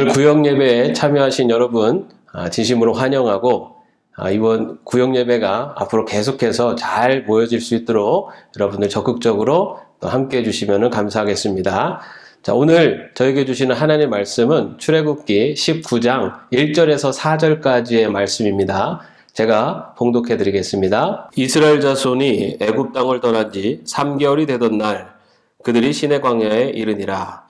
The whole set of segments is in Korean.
오늘 구역 예배에 참여하신 여러분 아, 진심으로 환영하고 아, 이번 구역 예배가 앞으로 계속해서 잘 모여질 수 있도록 여러분들 적극적으로 또 함께 해주시면 감사하겠습니다. 자, 오늘 저에게 주시는 하나님의 말씀은 출애굽기 19장 1절에서 4절까지의 말씀입니다. 제가 봉독해 드리겠습니다. 이스라엘 자손이 애굽 땅을 떠난 지 3개월이 되던 날 그들이 시내 광야에 이르니라.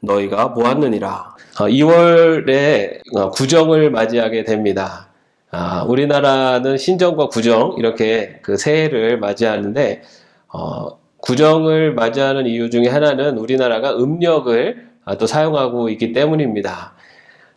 너희가 보았느니라. 2월에 구정을 맞이하게 됩니다. 아, 우리나라는 신정과 구정 이렇게 그 새해를 맞이하는데 어, 구정을 맞이하는 이유 중에 하나는 우리나라가 음력을 아, 또 사용하고 있기 때문입니다.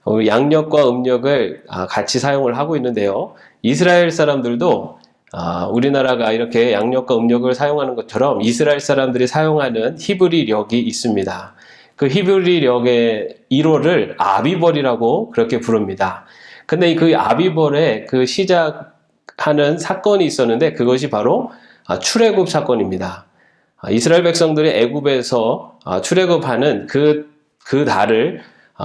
어, 양력과 음력을 아, 같이 사용을 하고 있는데요. 이스라엘 사람들도 아, 우리나라가 이렇게 양력과 음력을 사용하는 것처럼 이스라엘 사람들이 사용하는 히브리력이 있습니다. 그 히브리력의 1호를 아비벌이라고 그렇게 부릅니다. 근데 그 아비벌의 그 시작하는 사건이 있었는데 그것이 바로 아, 출애굽 사건입니다. 아, 이스라엘 백성들이 애굽에서 아, 출애굽하는 그, 그 달을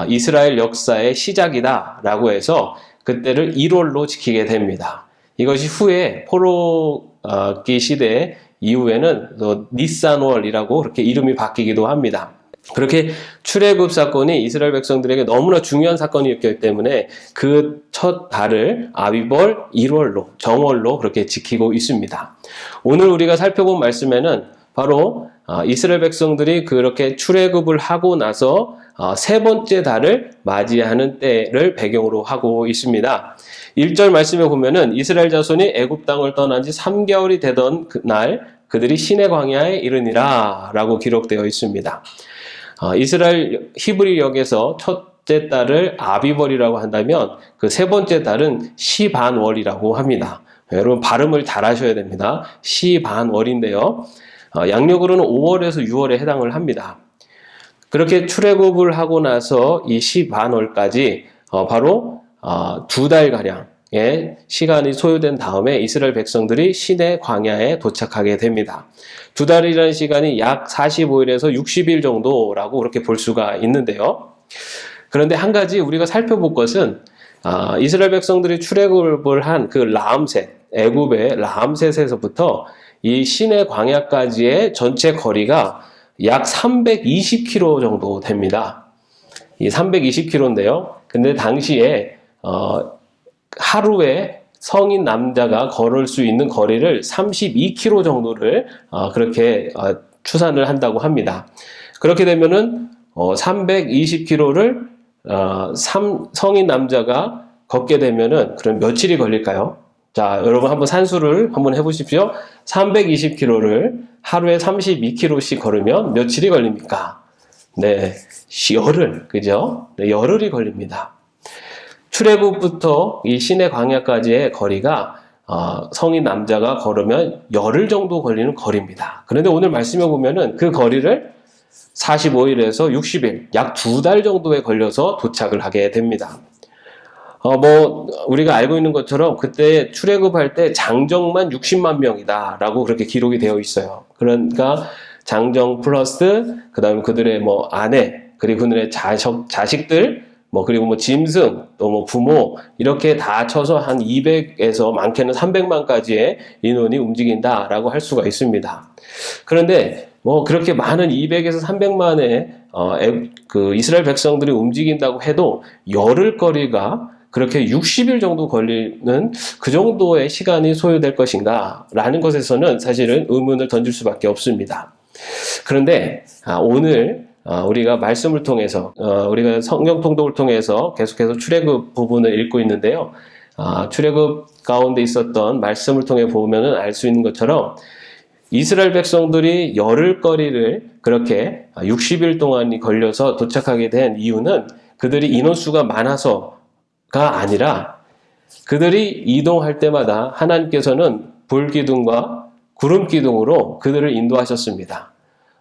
이스라엘 역사의 시작이다라고 해서 그때를 1월로 지키게 됩니다. 이것이 후에 포로기 시대 이후에는 니산월이라고 그렇게 이름이 바뀌기도 합니다. 그렇게 출애굽 사건이 이스라엘 백성들에게 너무나 중요한 사건이었기 때문에 그 첫 달을 아비벌 1월로 정월로 그렇게 지키고 있습니다. 오늘 우리가 살펴본 말씀에는 바로 아, 이스라엘 백성들이 그렇게 출애굽을 하고 나서 아, 세 번째 달을 맞이하는 때를 배경으로 하고 있습니다. 1절 말씀에 보면은 이스라엘 자손이 애굽 땅을 떠난 지 3개월이 되던 그날 그들이 시내 광야에 이르니라 라고 기록되어 있습니다. 어, 이스라엘 히브리 역에서 첫째 달을 아비벌이라고 한다면 그 세 번째 달은 시반월이라고 합니다. 여러분 발음을 잘 하셔야 됩니다. 시반월인데요. 어, 양력으로는 5월에서 6월에 해당을 합니다. 그렇게 출애굽을 하고 나서 이 시반월까지 어, 바로 두달 가량 의 시간이 소요된 다음에 이스라엘 백성들이 시내 광야에 도착하게 됩니다. 두 달이라는 시간이 약 45일에서 60일 정도라고 그렇게 볼 수가 있는데요. 그런데 한 가지 우리가 살펴볼 것은 아, 이스라엘 백성들이 출애굽을 한 그 라암셋, 애굽의 라암셋에서부터 이 시내 광야까지의 전체 거리가 약 320km 정도 됩니다. 이 320km인데요. 근데 당시에 어, 하루에 성인 남자가 걸을 수 있는 거리를 32km 정도를 어, 그렇게 어, 추산을 한다고 합니다. 그렇게 되면은 어, 320km를 어, 3, 성인 남자가 걷게 되면은 그럼 며칠이 걸릴까요? 자, 여러분 한번 산수를 한번 해보십시오. 320km를 하루에 32km씩 걸으면 며칠이 걸립니까? 네, 열흘, 그죠? 네, 열흘이 걸립니다. 출애굽부터 이 시내 광야까지의 거리가 어, 성인 남자가 걸으면 열흘 정도 걸리는 거리입니다. 그런데 오늘 말씀해 보면은 그 거리를 45일에서 60일, 약 두 달 정도에 걸려서 도착을 하게 됩니다. 어, 뭐, 우리가 알고 있는 것처럼 그때 출애굽할 때 장정만 60만 명이다라고 그렇게 기록이 되어 있어요. 그러니까 장정 플러스, 그 다음에 그들의 뭐 아내, 그리고 그들의 자식, 자식들, 뭐 그리고 뭐 짐승 또 뭐 부모 이렇게 다 쳐서 한 200에서 많게는 300만까지의 인원이 움직인다라고 할 수가 있습니다. 그런데 뭐 그렇게 많은 200에서 300만의 어, 그 이스라엘 백성들이 움직인다고 해도 열흘 거리가 그렇게 60일 정도 걸리는 그 정도의 시간이 소요될 것인가 라는 것에서는 사실은 의문을 던질 수밖에 없습니다. 그런데 아, 오늘 어, 우리가 말씀을 통해서 어, 우리가 성경 통독을 통해서 계속해서 출애굽 부분을 읽고 있는데요. 아, 출애굽 가운데 있었던 말씀을 통해 보면은 알 수 있는 것처럼 이스라엘 백성들이 열흘 거리를 그렇게 60일 동안이 걸려서 도착하게 된 이유는 그들이 인원수가 많아서가 아니라 그들이 이동할 때마다 하나님께서는 불기둥과 구름기둥으로 그들을 인도하셨습니다.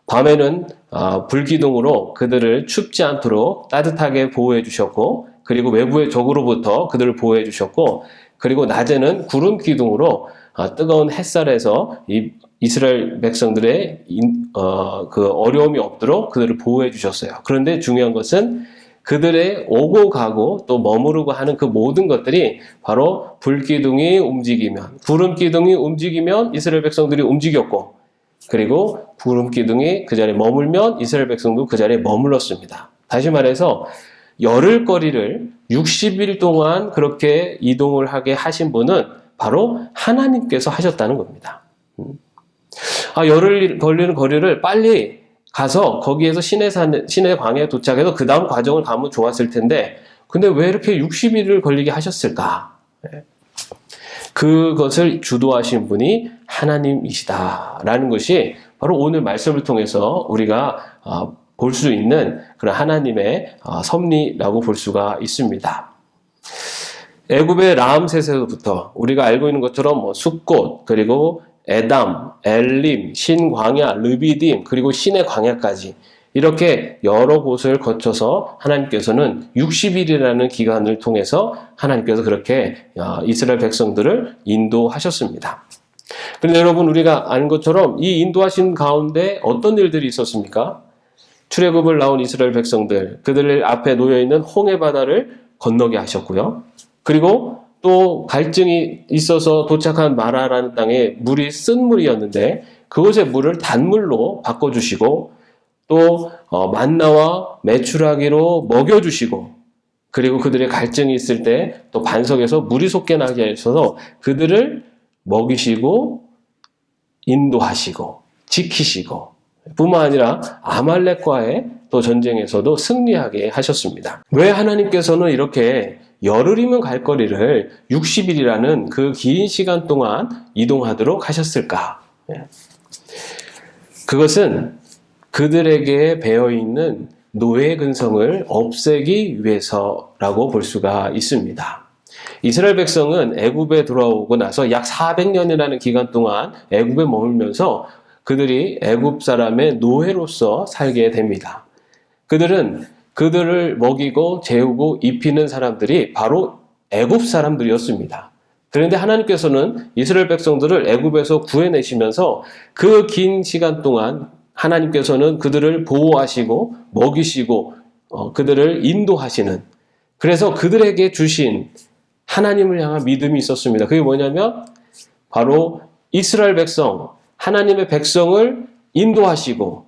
밤에는 아, 불기둥으로 그들을 춥지 않도록 따뜻하게 보호해 주셨고 그리고 외부의 적으로부터 그들을 보호해 주셨고 그리고 낮에는 구름 기둥으로 아, 뜨거운 햇살에서 이 이스라엘 백성들의 인- 어, 그 어려움이 없도록 그들을 보호해 주셨어요. 그런데 중요한 것은 그들의 오고 가고 또 머무르고 하는 그 모든 것들이 바로 불기둥이 움직이면 구름 기둥이 움직이면 이스라엘 백성들이 움직였고 그리고 구름 기둥이 그 자리에 머물면 이스라엘 백성도 그 자리에 머물렀습니다. 다시 말해서 열흘 거리를 60일 동안 그렇게 이동을 하게 하신 분은 바로 하나님께서 하셨다는 겁니다. 음. 아, 열흘 걸리는 거리를 빨리 가서 거기에서 신의 산, 신의 광야에 도착해서 그 다음 과정을 가면 좋았을 텐데, 근데 왜 이렇게 60일을 걸리게 하셨을까? 예. 그것을 주도하신 분이 하나님이시다라는 것이 바로 오늘 말씀을 통해서 우리가 아, 볼수 있는 그런 하나님의 아, 섭리라고 볼 수가 있습니다. 애굽의 라암셋에서부터 우리가 알고 있는 것처럼 뭐 숫꽃 그리고 에담, 엘림, 신광야, 르비딤 그리고 신의 광야까지 이렇게 여러 곳을 거쳐서 하나님께서는 60일이라는 기간을 통해서 하나님께서 그렇게 어, 이스라엘 백성들을 인도하셨습니다. 그런데 여러분 우리가 아는 것처럼 이 인도하신 가운데 어떤 일들이 있었습니까? 출애굽을 나온 이스라엘 백성들 그들 앞에 놓여 있는 홍해 바다를 건너게 하셨고요. 그리고 또 갈증이 있어서 도착한 마라라는 땅에 물이 쓴 물이었는데 그곳의 물을 단물로 바꿔주시고 또 어, 만나와 메추라기로 먹여주시고 그리고 그들의 갈증이 있을 때 또 반석에서 물이 솟게 나게 하셔서 그들을 먹이시고 인도하시고 지키시고 뿐만 아니라 아말렉과의 또 전쟁에서도 승리하게 하셨습니다. 왜 하나님께서는 이렇게 열흘이면 갈 거리를 60일이라는 그 긴 시간 동안 이동하도록 하셨을까? 예. 그것은 그들에게 배어 있는 노예 근성을 없애기 위해서라고 볼 수가 있습니다. 이스라엘 백성은 애굽에 돌아오고 나서 약 400년이라는 기간 동안 애굽에 머물면서 그들이 애굽 사람의 노예로서 살게 됩니다. 그들은 그들을 먹이고 재우고 입히는 사람들이 바로 애굽 사람들이었습니다. 그런데 하나님께서는 이스라엘 백성들을 애굽에서 구해내시면서 그 긴 시간 동안 하나님께서는 그들을 보호하시고 먹이시고 어, 그들을 인도하시는 그래서 그들에게 주신 하나님을 향한 믿음이 있었습니다. 그게 뭐냐면 바로 이스라엘 백성 하나님의 백성을 인도하시고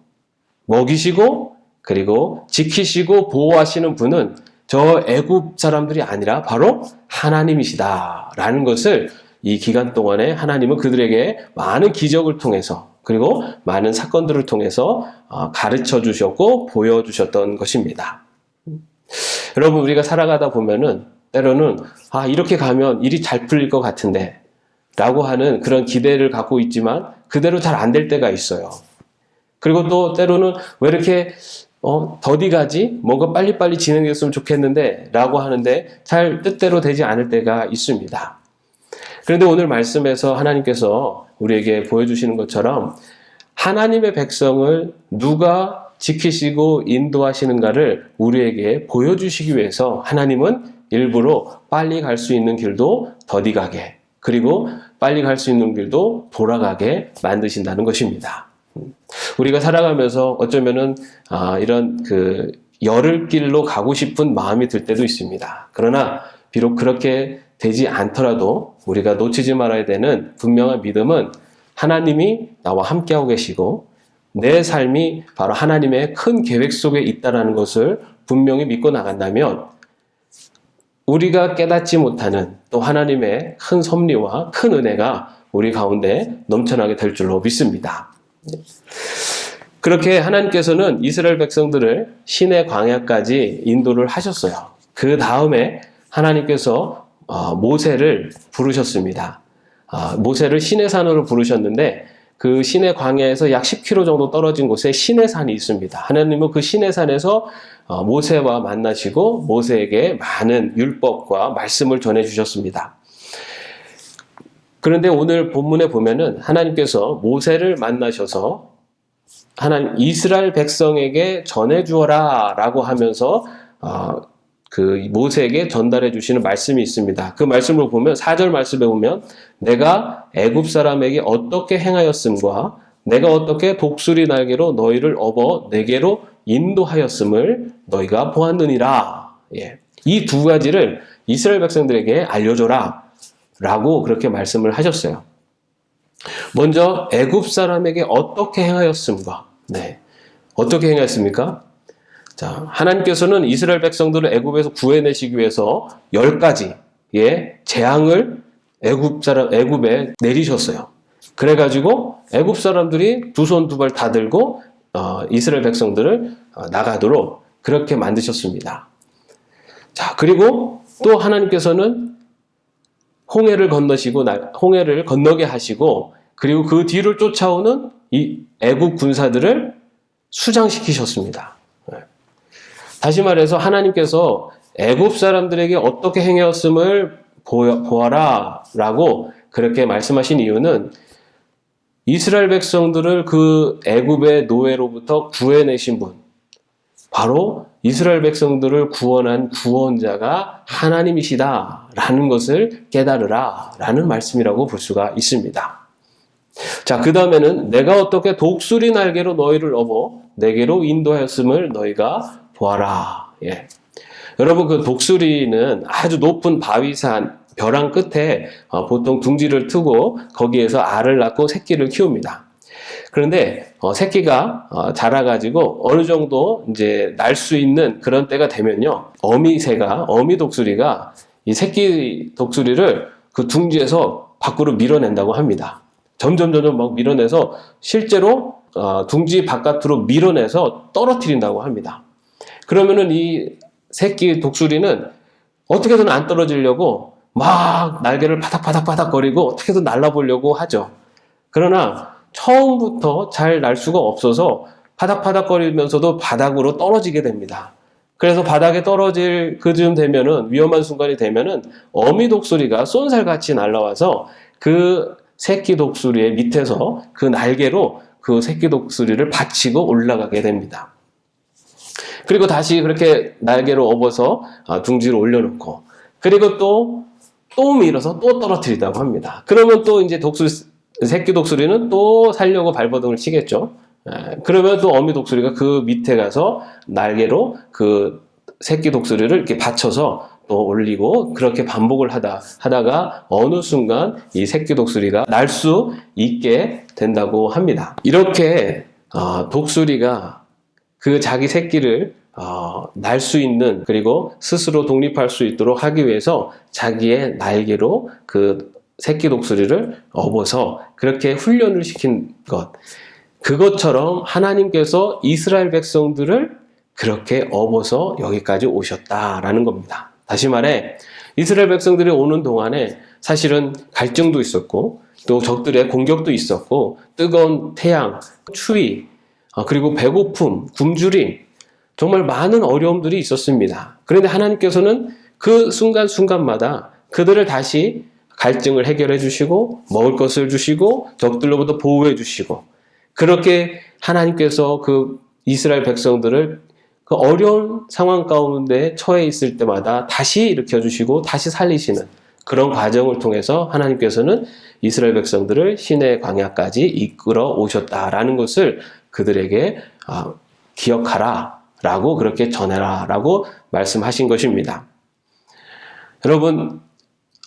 먹이시고 그리고 지키시고 보호하시는 분은 저 애굽 사람들이 아니라 바로 하나님이시다라는 것을 이 기간 동안에 하나님은 그들에게 많은 기적을 통해서 그리고 많은 사건들을 통해서 어, 가르쳐 주셨고 보여 주셨던 것입니다. 여러분 우리가 살아가다 보면은 때로는 아 이렇게 가면 일이 잘 풀릴 것 같은데 라고 하는 그런 기대를 갖고 있지만 그대로 잘 안 될 때가 있어요. 그리고 또 때로는 왜 이렇게 어, 더디 가지? 뭔가 빨리빨리 진행됐으면 좋겠는데 라고 하는데 잘 뜻대로 되지 않을 때가 있습니다. 그런데 오늘 말씀에서 하나님께서 우리에게 보여주시는 것처럼 하나님의 백성을 누가 지키시고 인도하시는가를 우리에게 보여주시기 위해서 하나님은 일부러 빨리 갈 수 있는 길도 더디 가게 그리고 빨리 갈 수 있는 길도 돌아가게 만드신다는 것입니다. 우리가 살아가면서 어쩌면은 아, 이런 그 열흘 길로 가고 싶은 마음이 들 때도 있습니다. 그러나 비록 그렇게 되지 않더라도 우리가 놓치지 말아야 되는 분명한 믿음은 하나님이 나와 함께하고 계시고 내 삶이 바로 하나님의 큰 계획 속에 있다라는 것을 분명히 믿고 나간다면 우리가 깨닫지 못하는 또 하나님의 큰 섭리와 큰 은혜가 우리 가운데 넘쳐나게 될 줄로 믿습니다. 그렇게 하나님께서는 이스라엘 백성들을 신의 광야까지 인도를 하셨어요. 그 다음에 하나님께서 어, 모세를 부르셨습니다. 아, 모세를 신의 산으로 부르셨는데 그 신의 광야에서 약 10km 정도 떨어진 곳에 신의 산이 있습니다. 하나님은 그 신의 산에서 어, 모세와 만나시고 모세에게 많은 율법과 말씀을 전해 주셨습니다. 그런데 오늘 본문에 보면은 하나님께서 모세를 만나셔서 하나님 이스라엘 백성에게 전해 주어라라고 하면서 어, 그 모세에게 전달해 주시는 말씀이 있습니다. 그 말씀을 보면 4절 말씀에 보면 내가 애굽 사람에게 어떻게 행하였음과 내가 어떻게 독수리 날개로 너희를 업어 내게로 인도하였음을 너희가 보았느니라. 예. 이 두 가지를 이스라엘 백성들에게 알려줘라. 라고 그렇게 말씀을 하셨어요. 먼저 애굽 사람에게 어떻게 행하였음과 네. 어떻게 행하였습니까? 자, 하나님께서는 이스라엘 백성들을 애굽에서 구해내시기 위해서 열 가지의 재앙을 애굽 사람 애굽에 내리셨어요. 그래 가지고 애굽 사람들이 두 손 두 발 다 들고 어, 이스라엘 백성들을 어, 나가도록 그렇게 만드셨습니다. 자, 그리고 또 하나님께서는 홍해를 건너시고 나- 홍해를 건너게 하시고 그리고 그 뒤를 쫓아오는 이 애굽 군사들을 수장시키셨습니다. 네. 다시 말해서 하나님께서 애굽 사람들에게 어떻게 행하였음을 보여- 보아라 라고 그렇게 말씀하신 이유는 이스라엘 백성들을 그 애굽의 노예로부터 구해내신 분, 바로 이스라엘 백성들을 구원한 구원자가 하나님이시다라는 것을 깨달으라라는 말씀이라고 볼 수가 있습니다. 자, 그 다음에는 내가 어떻게 독수리 날개로 너희를 업어 내게로 인도하였음을 너희가 보아라. 예. 여러분 그 독수리는 아주 높은 바위산 벼랑 끝에 어, 보통 둥지를 트고 거기에서 알을 낳고 새끼를 키웁니다. 그런데 어, 새끼가 어, 자라가지고 어느 정도 이제 날 수 있는 그런 때가 되면요, 어미새가 어미 독수리가 이 새끼 독수리를 그 둥지에서 밖으로 밀어낸다고 합니다. 점점 점점 막 밀어내서 실제로 어, 둥지 바깥으로 밀어내서 떨어뜨린다고 합니다. 그러면은 이 새끼 독수리는 어떻게든 안 떨어지려고 막 날개를 바닥바닥바닥 거리고 어떻게든 날아보려고 하죠. 그러나 처음부터 잘 날 수가 없어서 바닥바닥 거리면서도 바닥으로 떨어지게 됩니다. 그래서 바닥에 떨어질 그쯤 되면은 위험한 순간이 되면은 어미 독수리가 쏜살같이 날아와서 그 새끼 독수리의 밑에서 그 날개로 그 새끼 독수리를 받치고 올라가게 됩니다. 그리고 다시 그렇게 날개로 업어서 아, 둥지로 올려놓고 그리고 또또 밀어서 또 떨어뜨린다고 합니다. 그러면 또 이제 독수 새끼 독수리는 또 살려고 발버둥을 치겠죠. 에, 그러면 또 어미 독수리가 그 밑에 가서 날개로 그 새끼 독수리를 이렇게 받쳐서 또 올리고 그렇게 반복을 하다 하다가 어느 순간 이 새끼 독수리가 날 수 있게 된다고 합니다. 이렇게 어, 독수리가 그 자기 새끼를 어, 날 수 있는 그리고 스스로 독립할 수 있도록 하기 위해서 자기의 날개로 그 새끼 독수리를 업어서 그렇게 훈련을 시킨 것. 그것처럼 하나님께서 이스라엘 백성들을 그렇게 업어서 여기까지 오셨다라는 겁니다. 다시 말해, 이스라엘 백성들이 오는 동안에 사실은 갈증도 있었고, 또 적들의 공격도 있었고, 뜨거운 태양, 추위, 어, 그리고 배고픔, 굶주림, 정말 많은 어려움들이 있었습니다. 그런데 하나님께서는 그 순간순간마다 그들을 다시 갈증을 해결해 주시고, 먹을 것을 주시고, 적들로부터 보호해 주시고, 그렇게 하나님께서 그 이스라엘 백성들을 그 어려운 상황 가운데 처해 있을 때마다 다시 일으켜 주시고, 다시 살리시는 그런 과정을 통해서 하나님께서는 이스라엘 백성들을 신의 광야까지 이끌어 오셨다라는 것을 그들에게 아, 기억하라. 라고 그렇게 전해라. 라고 말씀하신 것입니다. 여러분,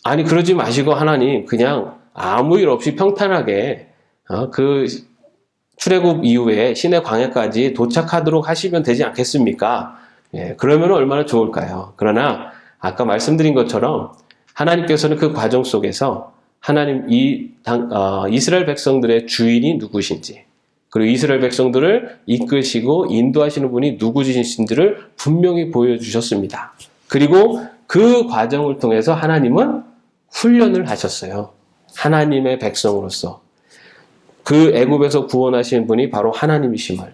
아니, 그러지 마시고 하나님, 그냥 아무 일 없이 평탄하게, 어, 그 출애굽 이후에 신의 광야까지 도착하도록 하시면 되지 않겠습니까? 예, 그러면 얼마나 좋을까요? 그러나, 아까 말씀드린 것처럼 하나님께서는 그 과정 속에서 하나님 이 당, 어, 이스라엘 백성들의 주인이 누구신지, 그리고 이스라엘 백성들을 이끄시고 인도하시는 분이 누구이신지를 분명히 보여주셨습니다. 그리고 그 과정을 통해서 하나님은 훈련을 하셨어요. 하나님의 백성으로서. 그 애굽에서 구원하신 분이 바로 하나님이심을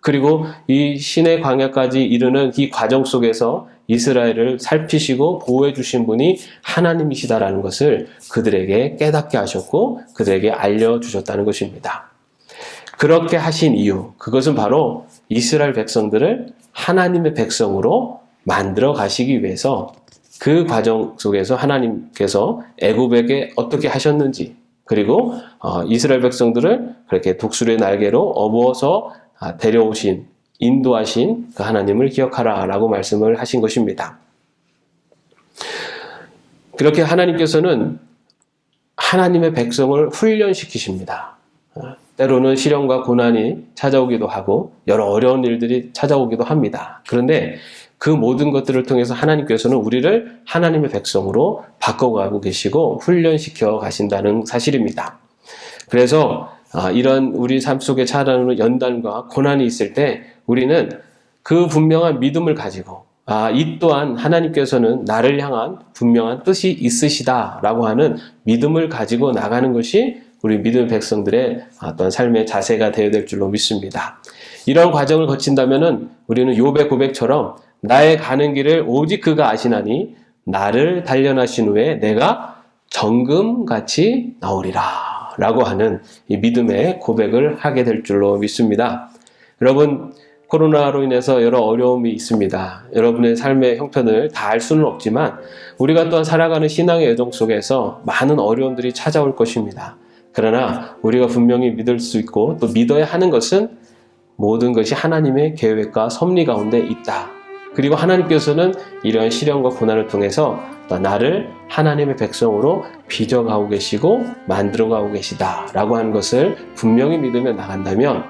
그리고 이 신의 광야까지 이르는 이 과정 속에서 이스라엘을 살피시고 보호해 주신 분이 하나님이시다라는 것을 그들에게 깨닫게 하셨고 그들에게 알려 주셨다는 것입니다. 그렇게 하신 이유 그것은 바로 이스라엘 백성들을 하나님의 백성으로 만들어 가시기 위해서 그 과정 속에서 하나님께서 애굽에게 어떻게 하셨는지 그리고 어, 이스라엘 백성들을 그렇게 독수리의 날개로 업어서 아, 데려오신 인도하신 그 하나님을 기억하라라고 말씀을 하신 것입니다. 그렇게 하나님께서는 하나님의 백성을 훈련시키십니다. 어, 때로는 시련과 고난이 찾아오기도 하고 여러 어려운 일들이 찾아오기도 합니다. 그런데 그 모든 것들을 통해서 하나님께서는 우리를 하나님의 백성으로 바꿔가고 계시고 훈련시켜 가신다는 사실입니다. 그래서 아, 이런 우리 삶 속에 찾아오는 연단과 고난이 있을 때 우리는 그 분명한 믿음을 가지고 아, 이 또한 하나님께서는 나를 향한 분명한 뜻이 있으시다라고 하는 믿음을 가지고 나가는 것이 우리 믿음 백성들의 어떤 삶의 자세가 되어야 될 줄로 믿습니다. 이런 과정을 거친다면은 우리는 요배 고백처럼 나의 가는 길을 오직 그가 아시나니 나를 단련하신 후에 내가 정금같이 나오리라. 라고 하는 이 믿음의 고백을 하게 될 줄로 믿습니다. 여러분, 코로나로 인해서 여러 어려움이 있습니다. 여러분의 삶의 형편을 다 알 수는 없지만 우리가 또한 살아가는 신앙의 여정 속에서 많은 어려움들이 찾아올 것입니다. 그러나 우리가 분명히 믿을 수 있고 또 믿어야 하는 것은 모든 것이 하나님의 계획과 섭리 가운데 있다. 그리고 하나님께서는 이러한 시련과 고난을 통해서 나를 하나님의 백성으로 빚어가고 계시고 만들어가고 계시다라고 하는 것을 분명히 믿으며 나간다면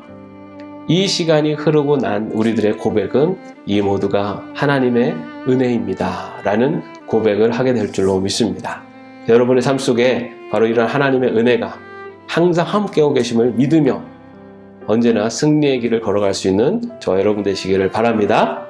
이 시간이 흐르고 난 우리들의 고백은 이 모두가 하나님의 은혜입니다. 라는 고백을 하게 될 줄로 믿습니다. 여러분의 삶 속에 바로 이런 하나님의 은혜가 항상 함께하고 계심을 믿으며 언제나 승리의 길을 걸어갈 수 있는 저 여러분 되시기를 바랍니다.